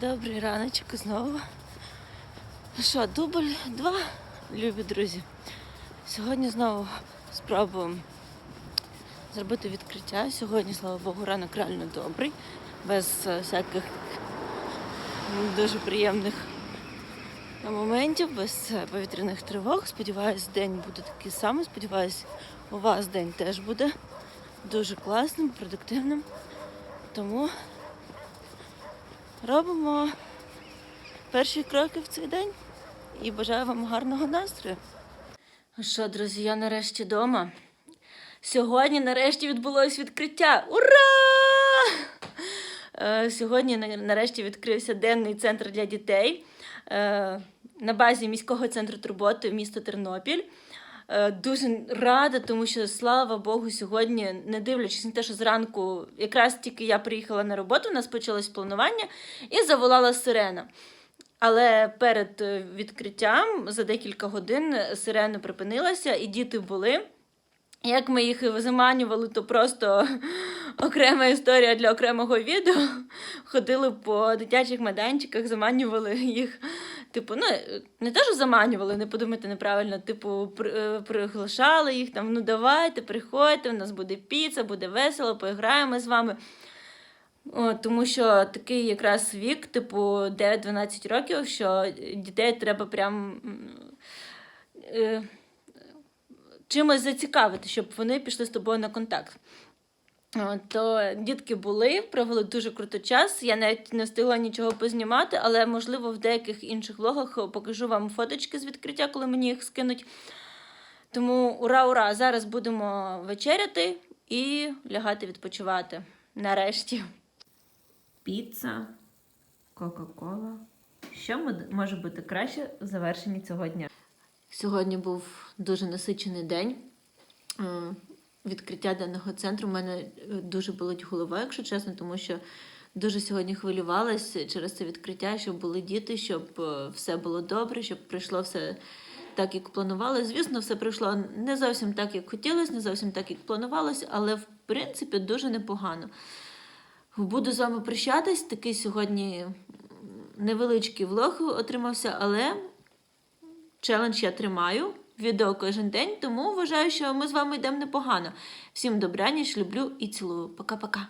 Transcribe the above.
Добрий раночок знову. Ну що, дубль два, любі друзі. Сьогодні знову спробуємо зробити відкриття. Сьогодні, слава Богу, ранок реально добрий, без е, всяких дуже приємних моментів, без е, повітряних тривог. Сподіваюсь, день буде такий самий. Сподіваюсь, у вас день теж буде дуже класним, продуктивним. Тому робимо перші кроки в цей день і бажаю вам гарного настрою. Ну що, друзі, я нарешті вдома. Сьогодні нарешті відбулось відкриття. Ура! Е, Сьогодні нарешті відкрився денний центр для дітей е, на базі міського центру турботи міста Тернопіль. Е, Дуже рада, тому що слава Богу, сьогодні, не дивлячись на те, що зранку, якраз тільки я приїхала на роботу, у нас почалось планування і заволала сирена. Але перед е, відкриттям за декілька годин сирена припинилася, і діти були. Як ми їх заманювали, то просто окрема історія для окремого відео. Ходили по дитячих майданчиках, заманювали їх. Типу, ну не те, що заманювали, не подумайте неправильно. Типу, е, приглашали їх там, ну давайте, приходьте, у нас буде піца, буде весело, поіграємо з вами. О, тому що такий якраз вік, типу 9-12 років, що дітей треба прям. Е, чимось зацікавити, щоб вони пішли з тобою на контакт. О, То дітки були, провели дуже круто час. Я навіть не встигла нічого познімати, але можливо в деяких інших влогах покажу вам фоточки з відкриття, коли мені їх скинуть. Тому ура, ура! Зараз будемо вечеряти і лягати відпочивати. Нарешті. Піца, Кока-Кола. Що може бути краще в завершенні цього дня? Сьогодні був дуже насичений день. Відкриття даного центру. У мене е, дуже болить голова, якщо чесно, тому що дуже сьогодні хвилювалася через це відкриття, щоб були діти, щоб е, все було добре, щоб прийшло все так, як планували. Звісно, все прийшло не зовсім так, як хотілося, не зовсім так, як планувалося, але в принципі дуже непогано. Буду з вами прощатись. Такий сьогодні невеличкий влог отримався, але челендж я тримаю. Відео кожен день, тому вважаю, що ми з вами йдемо непогано. Всім добраніч, люблю і цілую. Пока-пока.